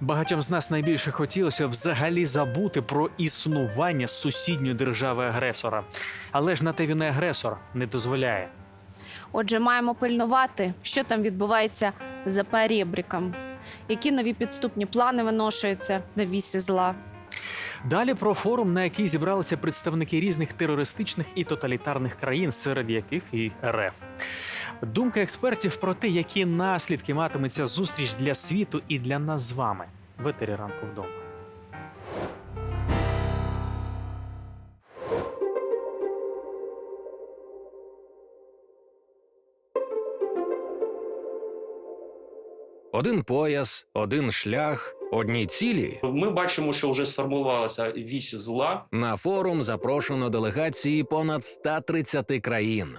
Багатьом з нас найбільше хотілося взагалі забути про існування сусідньої держави-агресора. Але ж на те він і агресор не дозволяє. Отже, маємо пильнувати, що там відбувається за перебріком, які нові підступні плани виношуються на вісі зла. Далі про форум, на який зібралися представники різних терористичних і тоталітарних країн, серед яких і РФ. Думка експертів про те, які наслідки матиме ця зустріч для світу і для нас з вами. В етері ранку вдома. Один пояс, один шлях, одні цілі. Ми бачимо, що вже сформувалася вісь зла. На форум запрошено делегації понад 130 країн.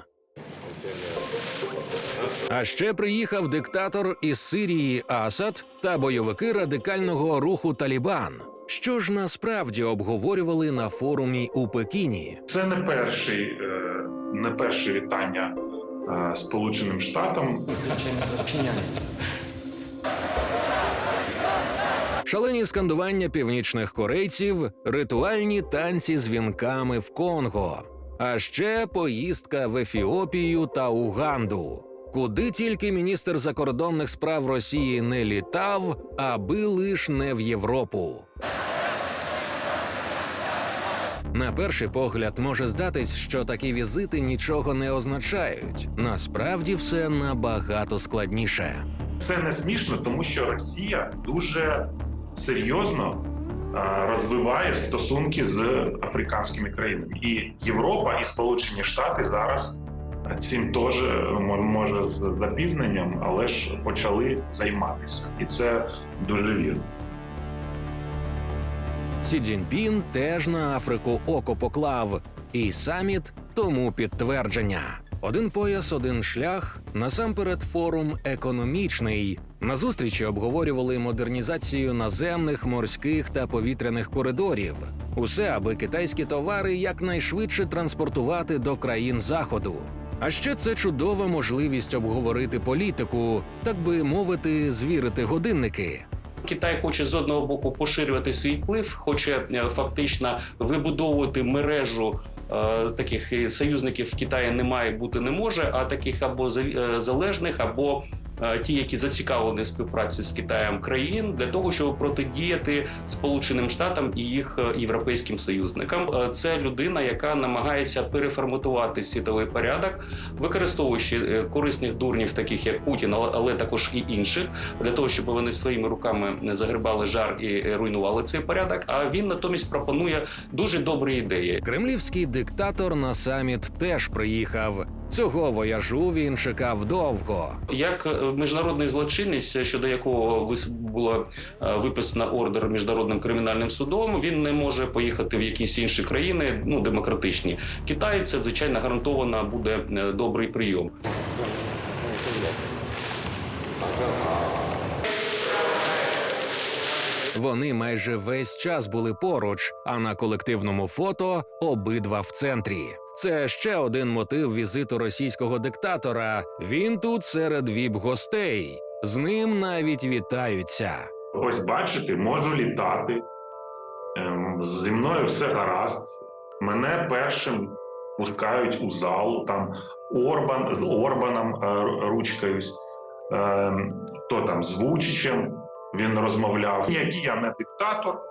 А ще приїхав диктатор із Сирії Асад та бойовики радикального руху Талібан. Що ж насправді обговорювали на форумі у Пекіні? Це не перший, е, не перше вітання е, Сполученим Штатам. Шалені скандування північних корейців, ритуальні танці з вінками в Конго, а ще поїздка в Ефіопію та Уганду. Куди тільки міністр закордонних справ Росії не літав, аби лиш не в Європу. На перший погляд може здатись, що такі візити нічого не означають. Насправді все набагато складніше. Це не смішно, тому що Росія дуже серйозно е, розвиває стосунки з африканськими країнами. І Європа і Сполучені Штати зараз цим теж може з запізненням, але ж почали займатися, і це дуже вірно. Сі Цзіньпін теж на Африку око поклав, і саміт тому підтвердження. Один пояс, один шлях. Насамперед, форум економічний. На зустрічі обговорювали модернізацію наземних, морських та повітряних коридорів. Усе, аби китайські товари якнайшвидше транспортувати до країн заходу. А ще це чудова можливість обговорити політику, так би мовити, звірити годинники. Китай хоче з одного боку поширювати свій вплив, хоче е, фактично вибудовувати мережу. е, Таких е, союзників в Китаї немає бути не може, а таких або залежних, або ті, які зацікавлені в співпраці з Китаєм країн, для того, щоб протидіяти Сполученим Штатам і їх е, європейським союзникам. Е, Це людина, яка намагається переформатувати світовий порядок, використовуючи е, корисних дурнів, таких як Путін, але- також і інших, для того, щоб вони своїми руками не загребали жар і е, руйнували цей порядок. А він натомість пропонує дуже добрі ідеї. Кремлівський диктатор на саміт теж приїхав. Цього вояжу він чекав довго. Як е, міжнародний злочинець, щодо якого було е, виписано ордер міжнародним кримінальним судом, він не може поїхати в якісь інші країни, ну демократичні. Китай це звичайно гарантовано буде е, добрий прийом. Вони майже весь час були поруч, а на колективному фото обидва в центрі. Це ще один мотив візиту російського диктатора. Він тут серед віп-гостей. З ним навіть вітаються. Ось бачите, можу літати. Ем, Зі мною все гаразд. Мене першим пускають у зал. Там Орбан з Орбаном е, ру- ручкаюсь. Ем, Хто там з Вучичем він розмовляв. Ніякий я не диктатор,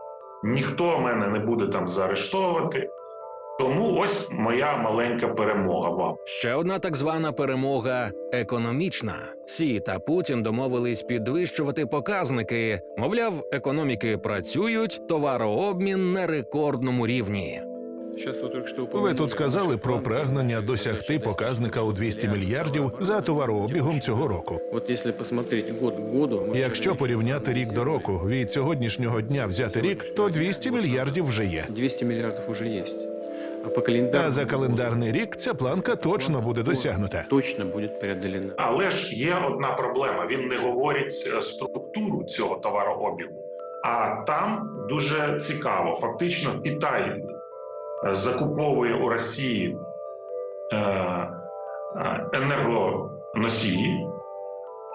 ніхто мене не буде там заарештовувати. Тому ось моя маленька перемога вам. Ще одна так звана перемога економічна. Сі та Путін домовились підвищувати показники. Мовляв, економіки працюють, товарообмін на рекордному рівні. Ви тут сказали про прагнення досягти показника у 200 мільярдів за товарообігом цього року. Якщо порівняти рік до року, від сьогоднішнього дня взяти рік, то 200 мільярдів вже є. 200 миллиардов уже есть. А по за календарний рік ця планка точно буде досягнута. точно будет преодолена. Але ж є одна проблема: він не говорить е, структуру цього товарообігу. А там дуже цікаво. Фактично, Китай закуповує у Росії е, е, енергоносії,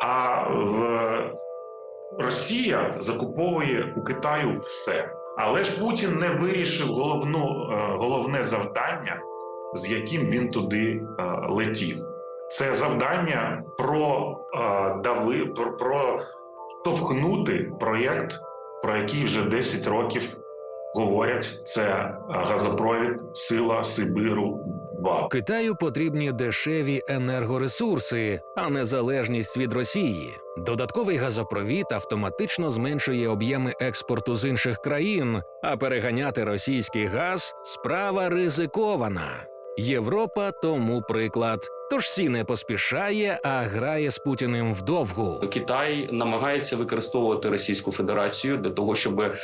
а в Росія закуповує у Китаю все, але ж Путін не вирішив головну, е, головне завдання, з яким він туди летів. Це завдання про дави, про, про штовхнути проєкт, про який вже 10 років говорять. Це газопровід Сила Сибиру 2 Китаю потрібні дешеві енергоресурси, а не залежність від Росії. Додатковий газопровід автоматично зменшує об'єми експорту з інших країн, а переганяти російський газ справа ризикована. Європа тому приклад. Тож Сі не поспішає, а грає з Путіним вдовгу. Китай намагається використовувати Російську Федерацію для того, щоб е,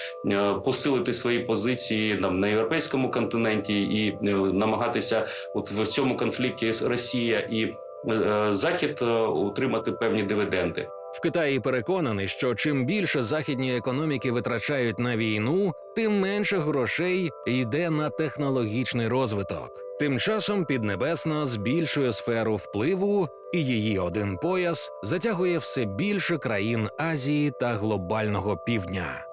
посилити свої позиції там на європейському континенті і е, намагатися, от в цьому конфлікті Росія і е, Захід отримати певні дивіденди. В Китаї переконаний, що чим більше західні економіки витрачають на війну, тим менше грошей йде на технологічний розвиток. Тим часом Піднебесна збільшує сферу впливу, і її один пояс затягує все більше країн Азії та глобального півдня.